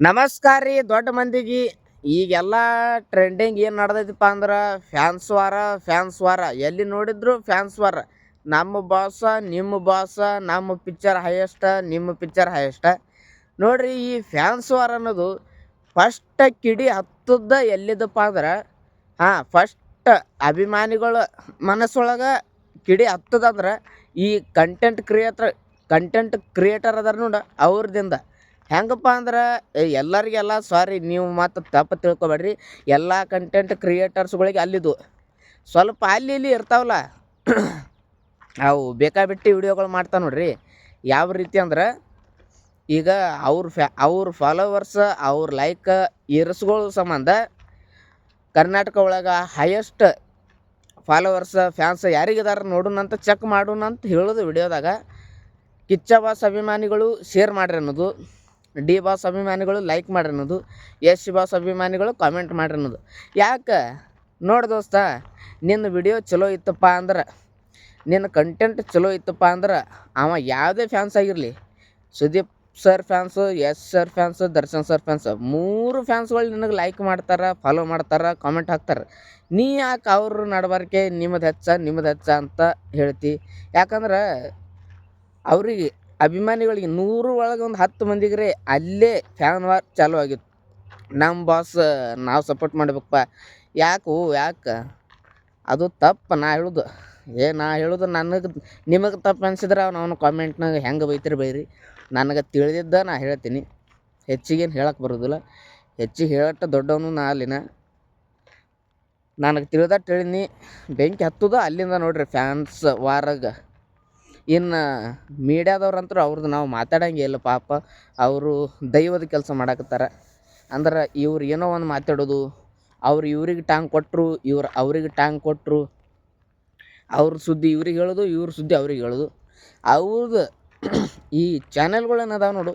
ನಮಸ್ಕಾರ ರೀ, ದೊಡ್ಡ ಮಂದಿಗೆ. ಈಗೆಲ್ಲ ಟ್ರೆಂಡಿಂಗ್ ಏನು ನಡ್ದೈತಿಪ್ಪ ಅಂದ್ರೆ ಫ್ಯಾನ್ಸ್ ವಾರ ಫ್ಯಾನ್ಸ್ ವಾರ. ಎಲ್ಲಿ ನೋಡಿದ್ರು ಫ್ಯಾನ್ಸ್ ವಾರ. ನಮ್ಮ ಬಾಸ ನಿಮ್ಮ ಬಾಸ ನಮ್ಮ ಪಿಕ್ಚರ್ ಹೈಯೆಸ್ಟ ನಿಮ್ಮ ಪಿಕ್ಚರ್ ಹೈಯೆಸ್ಟ ನೋಡ್ರಿ, ಈ ಫ್ಯಾನ್ಸ್ ವಾರ ಅನ್ನೋದು ಫಸ್ಟ್ ಕಿಡಿ ಹತ್ತದ ಎಲ್ಲಿದಪ್ಪ ಅಂದ್ರೆ, ಹಾಂ ಫಸ್ಟ್ ಅಭಿಮಾನಿಗಳ ಮನಸ್ಸೊಳಗೆ ಕಿಡಿ ಹತ್ತದಂದ್ರೆ ಈ ಕಂಟೆಂಟ್ ಕ್ರಿಯೇಟರ್ ಕಂಟೆಂಟ್ ಕ್ರಿಯೇಟರ್ ಅದಾರ ನೋಡ ಅವ್ರದಿಂದ. ಹೆಂಗಪ್ಪ ಅಂದ್ರೆ ಎಲ್ಲರಿಗೆಲ್ಲ ಸಾರಿ ನೀವು ಮತ್ತು ತಪ್ಪು ತಿಳ್ಕೊಬೇಡ್ರಿ. ಎಲ್ಲ ಕಂಟೆಂಟ್ ಕ್ರಿಯೇಟರ್ಸ್ಗಳಿಗೆ ಅಲ್ಲಿದು. ಸ್ವಲ್ಪ ಅಲ್ಲಿ ಇಲ್ಲಿ ಇರ್ತಾವಲ್ಲ, ಅವು ಬೇಕಾಬಿಟ್ಟು ವಿಡಿಯೋಗಳು ಮಾಡ್ತಾವೆ ನೋಡ್ರಿ. ಯಾವ ರೀತಿ ಅಂದ್ರೆ, ಈಗ ಅವ್ರ ಫ್ಯಾ ಅವ್ರ ಫಾಲೋವರ್ಸ್ ಅವ್ರ ಲೈಕ್ ಇರಿಸ್ಗಳ ಸಂಬಂಧ ಕರ್ನಾಟಕ ಒಳಗೆ ಹೈಯೆಸ್ಟ್ ಫಾಲೋವರ್ಸ್ ಫ್ಯಾನ್ಸ್ ಯಾರಿಗಿದಾರ ನೋಡೋಣ ಅಂತ ಚೆಕ್ ಮಾಡೋಣ ಅಂತ ಹೇಳೋದು ವಿಡಿಯೋದಾಗ ಕಿಚ್ಚವಾಸ್ ಅಭಿಮಾನಿಗಳು ಶೇರ್ ಮಾಡ್ರಿ ಅನ್ನೋದು. ಡಿ ಬಾಸ್ ಅಭಿಮಾನಿಗಳು ಲೈಕ್ ಮಾಡ್ರಿ ಅನ್ನೋದು ಯಶ್ ಬಾಸ್ ಅಭಿಮಾನಿಗಳು ಕಾಮೆಂಟ್ ಮಾಡ್ರಿ ಅನ್ನೋದು ಯಾಕೆ? ನೋಡಿ ದೋಸ್ತ ನಿನ್ನ ವಿಡಿಯೋ ಚಲೋ ಇತ್ತಪ್ಪ ಅಂದ್ರೆ ನಿನ್ನ ಕಂಟೆಂಟ್ ಚಲೋ ಇತ್ತಪ್ಪ ಅಂದ್ರೆ, ಅವ ಯಾವುದೇ ಫ್ಯಾನ್ಸ್ ಆಗಿರಲಿ, Sudeep sir fans S sir fans Darshan sir fans ಮೂರು ಫ್ಯಾನ್ಸ್ಗಳು ನಿನಗೆ ಲೈಕ್ ಮಾಡ್ತಾರೆ ಫಾಲೋ ಮಾಡ್ತಾರೆ ಕಾಮೆಂಟ್ ಹಾಕ್ತಾರೆ. ನೀ ಯಾಕೆ ಅವ್ರ ನಡಬಾರ್ಕೆ ನಿಮ್ಮದು ಹೆಚ್ಚ ನಿಮ್ಮದು ಹೆಚ್ಚ ಅಂತ ಹೇಳ್ತಿ. ಯಾಕಂದ್ರೆ, ಅವ್ರಿಗೆ ಅಭಿಮಾನಿಗಳಿಗೆ ನೂರು ಒಳಗೆ ಒಂದು ಹತ್ತು ಮಂದಿಗೆ ಅಲ್ಲೇ ಫ್ಯಾನ್ ವಾರ್ ಚಾಲು ಆಗಿತ್ತು. ನಮ್ಮ ಬಾಸ್ ನಾವು ಸಪೋರ್ಟ್ ಮಾಡ್ಬೇಕಪ್ಪ. ಯಾಕೆ ಓ ಯಾಕೆ? ಅದು ತಪ್ಪು ನಾ ಹೇಳುದು. ಏ, ನಾ ಹೇಳುದು ನನಗೆ, ನಿಮಗೆ ತಪ್ಪು ಅನ್ಸಿದ್ರೆ ಅವನು ಕಾಮೆಂಟ್ನಾಗ ಹೆಂಗೆ ಬೈತಿರಿ ಬೈರಿ. ನನಗೆ ತಿಳಿದಿದ್ದ ನಾ ಹೇಳ್ತೀನಿ. ಹೆಚ್ಚಿಗೇನು ಹೇಳಕ್ಕೆ ಬರೋದಿಲ್ಲ. ಹೆಚ್ಚಿಗೆ ಹೇಳಟ್ಟ ದೊಡ್ಡವನು ನಾ ಅಲ್ಲಿನ. ನನಗೆ ತಿಳಿದಟ್ಟು ಹೇಳಿನಿ ಬೆಂಕಿ ಹತ್ತದ ಅಲ್ಲಿಂದ ನೋಡ್ರಿ ಫ್ಯಾನ್ಸ್ ವಾರಾಗ. ಇನ್ನು ಮೀಡ್ಯಾದವ್ರಂತೂ ಅವ್ರದ್ದು ನಾವು ಮಾತಾಡಂಗೆ ಇಲ್ಲ ಪಾಪ. ಅವರು ದೈವದ ಕೆಲಸ ಮಾಡಕತ್ತಾರ. ಅಂದ್ರೆ ಇವ್ರು ಏನೋ ಒಂದು ಮಾತಾಡೋದು, ಅವ್ರು ಇವ್ರಿಗೆ ಟಾಂಗ್ ಕೊಟ್ಟರು ಇವ್ರು ಅವ್ರಿಗೆ ಟಾಂಗ್ ಕೊಟ್ಟರು ಅವ್ರ ಸುದ್ದಿ ಇವ್ರಿಗೆ ಹೇಳೋದು, ಇವ್ರ ಸುದ್ದಿ ಅವ್ರಿಗೆ ಹೇಳೋದು. ಅವ್ರದ್ದು ಈ ಚಾನೆಲ್ಗಳೇನು ಅದಾವೆ ನೋಡು.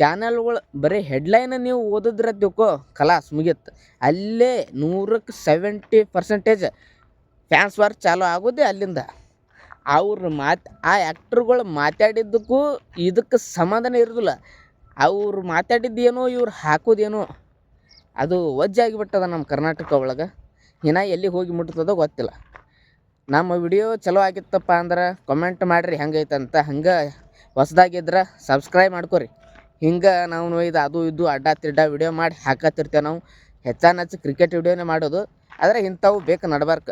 ಚಾನೆಲ್ಗಳು ಬರೀ ಹೆಡ್ಲೈನ ನೀವು ಓದಿದ್ರೆ ತಿಳ್ಕೊ ಕಲಾಸ್ ಮುಗೀತು. ಅಲ್ಲೇ ನೂರಕ್ಕೆ ಸೆವೆಂಟಿ ಪರ್ಸೆಂಟೇಜ್ ಫ್ಯಾನ್ಸ್ ವಾರ್ ಚಾಲೂ ಆಗೋದೇ ಅಲ್ಲಿಂದ. ಅವ್ರ ಮಾತು, ಆ ಆ್ಯಕ್ಟ್ರುಗಳು ಮಾತಾಡಿದ್ದಕ್ಕೂ ಇದಕ್ಕೆ ಸಮಾಧಾನ ಇರೋದಿಲ್ಲ. ಅವ್ರು ಮಾತಾಡಿದ್ದೇನೋ, ಇವ್ರು ಹಾಕೋದೇನೋ, ಅದು ವಜ್ಜಾಗಿಬಿಟ್ಟದ ನಮ್ಮ ಕರ್ನಾಟಕ ಒಳಗೆ. ಇನ್ನು ಎಲ್ಲಿ ಹೋಗಿ ಮುಟ್ತದೋ ಗೊತ್ತಿಲ್ಲ. ನಮ್ಮ ವಿಡಿಯೋ ಚಲೋ ಆಗಿತ್ತಪ್ಪ ಅಂದ್ರೆ ಕಮೆಂಟ್ ಮಾಡಿರಿ ಅಂತ ಹಂಗೆ ಹೊಸ್ದಾಗಿದ್ರೆ ಸಬ್ಸ್ಕ್ರೈಬ್ ಮಾಡ್ಕೊರಿ. ಹಿಂಗೆ ನಾವು ಇದು ಅದು ಇದು ಅಡ್ಡ ತಿಡ್ಡ ವಿಡಿಯೋ ಮಾಡಿ ಹಾಕತ್ತಿರ್ತೇವೆ ನಾವು. ಹೆಚ್ಚಾನ ಹೆಚ್ಚು ಕ್ರಿಕೆಟ್ ವಿಡಿಯೋನೇ ಮಾಡೋದು. ಆದರೆ ಇಂಥವು ಬೇಕು ನಡ್ಬಾರ್ಕ.